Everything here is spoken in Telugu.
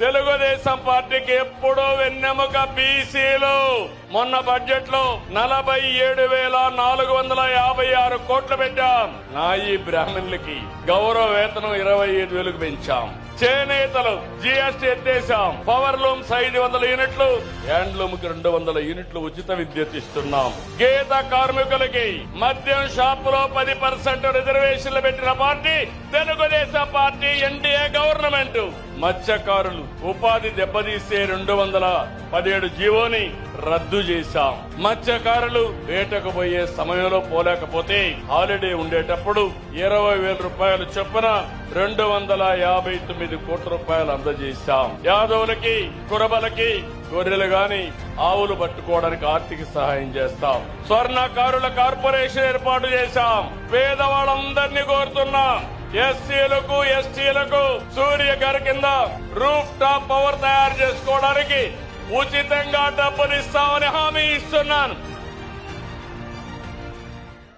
తెలుగుదేశం పార్టీకి ఎప్పుడూ వెన్నెముక బీసీలు. మొన్న బడ్జెట్లో నలభై ఏడు వేల నాలుగు వందల యాభై ఆరు కోట్లు పెట్టాం. నాయి బ్రాహ్మణులకి గౌరవ వేతనం ఇరవై ఐదు వేలకు పెంచాం. చేనేతలు జిఎస్టీ ఎత్తేసాం పవర్ లూమ్స్ ఐదు వందల యూనిట్లు హ్యాండ్లూమ్కి రెండు వందల యూనిట్లు ఉచిత విద్యుత్ ఇస్తున్నాం. గీత కార్మికులకి మద్యం షాపులో పది పర్సెంట్ రిజర్వేషన్లు పెట్టిన party Telugudesam party NDA government మత్స్యకారులు ఉపాధి దెబ్బతీసే రెండు వందల పదిహేడు జీవోని రద్దు చేశాం. మత్స్యకారులు వేటకు పోయే సమయంలో పోలేకపోతే హాలిడే ఉండేటప్పుడు ఇరవై వేల రూపాయలు చొప్పున రెండు వందల యాభై తొమ్మిది కోట్ల రూపాయలు అందజేశాం. యాదవులకి కురబలకి గొర్రెలు గాని ఆవులు పట్టుకోవడానికి ఆర్థిక సహాయం చేస్తాం. స్వర్ణకారుల కార్పొరేషన్ ఏర్పాటు చేశాం. పేదవాళ్ళందరినీ కోరుతున్నాం. ఎస్సీలకు ఎస్టీలకు సూర్య గారి కింద రూఫ్ టాప్ పవర్ తయారు చేసుకోవడానికి ఉచితంగా డబ్బులు ఇస్తామని హామీ ఇస్తున్నాను.